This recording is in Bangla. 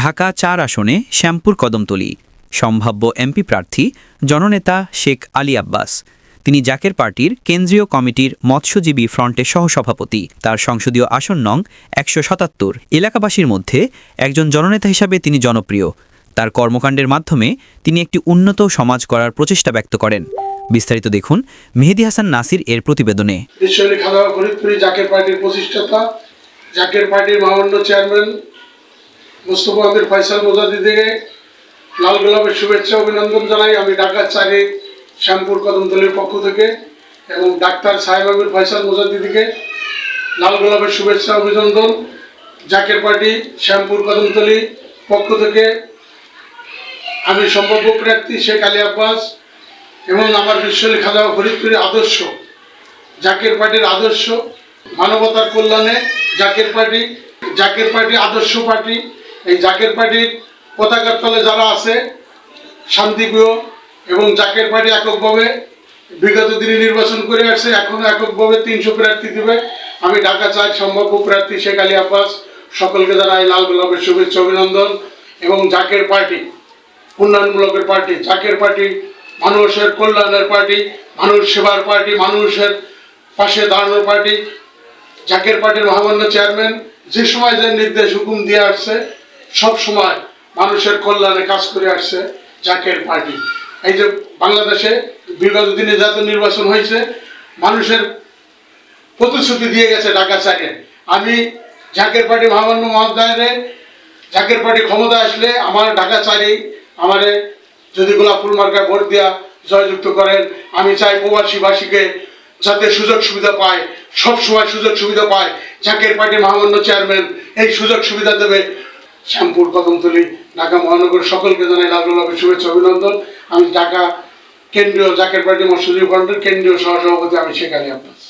ঢাকা চার আসনে শ্যামপুর কদমতলী। সম্ভাব্য এমপি প্রার্থী জননেতা শেখ আলী আব্বাস। তিনি জাকের পার্টির কেন্দ্রীয় কমিটির মৎস্যজীবী ফ্রন্টের সহসভাপতি। তার সংসদীয় আসন নং একশো সাতাত্তর। এলাকাবাসীর মধ্যে একজন জননেতা হিসাবে তিনি জনপ্রিয়। তার কর্মকাণ্ডের মাধ্যমে তিনি একটি উন্নত সমাজ করার প্রচেষ্টা ব্যক্ত করেন। বিস্তারিত দেখুন মেহেদি হাসান নাসির এর প্রতিবেদনে। জাকের পার্টির প্রতিষ্ঠাতা, জাকের পার্টির মহামান্য চেয়ারম্যান মুস্তফা আমির ফয়সাল মোজাদি থেকে লাল গোলাপের শুভেচ্ছা, অভিনন্দন জানাই। আমি ঢাকার চারি শ্যামপুর কদমতলির পক্ষ থেকে এবং ডাক্তার সাহেব আমির ফয়সাল মোজাদি থেকে লাল গোলাপের শুভেচ্ছা, অভিনন্দন। জাকের পার্টি, শ্যামপুর কদমতলি পক্ষ থেকে আমি সম্ভাব্য প্রার্থী শেখ আলী আব্বাস এবং আমার বিশ্বলী খাদা ফরিদপুরের আদর্শ, জাকের পার্টির আদর্শ, মানবতার কল্যাণে জাকের পার্টি জাকের পার্টি আদর্শ পার্টি এই জাকের পার্টির পতাকার তলে যারা আছে, শান্তিপ্রিয় এবং জাকের পার্টি এককভাবে বিগত দিনে নির্বাচন করে আসছে, এখনও এককভাবে তিনশো প্রার্থী দেবে। আমি ঢাকা চাই সম্ভাব্য প্রার্থী শেখ আলী আব্বাস, সকলকে জানাই লাল গোলাপের শুভেচ্ছা, অভিনন্দন। এবং জাকের পার্টি, উন্নয়নমূলকের পার্টি, জাকের পার্টি মানুষের কল্যাণের পার্টি, মানুষ সেবার পার্টি, মানুষের পাশে দাঁড়ানোর পার্টি। জাকের পার্টির মহামান্য চেয়ারম্যান, যে সময় যে নির্দেশ হুকুম দিয়ে আসছে সব সময় মানুষের কল্যাণে কাজ করে আসছে জাকের পার্টি। এই যে বাংলাদেশে বিগত দিনে যত নির্বাচন হয়েছে, মানুষের প্রতিশ্রুতি দিয়ে গেছে ঢাকা চারে আমি জাকের পার্টি মহামান্য মহোদয়ের, জাকের পার্টি ক্ষমতা আসলে আমার ঢাকা চারি, আমারে যদি গোলাপ ফুল মার্কায় ভোট দেওয়া জয়যুক্ত করেন, আমি চাই প্রবাসীবাসীকে যাতে সুযোগ সুবিধা পায় সব সময় সুযোগ সুবিধা পায়। জাকের পার্টি মহামান্য চেয়ারম্যান এই সুযোগ সুবিধা দেবে। শ্যামপুর কদমতলি ঢাকা মহানগর, সকলকে জানাই লাভের শুভেচ্ছা, অভিনন্দন। আমি ঢাকা কেন্দ্রীয় জাকের পার্টি মসজিদ ফ্রন্টের কেন্দ্রীয় সহসভাপতি আমি শেখ আলী আব্বাস।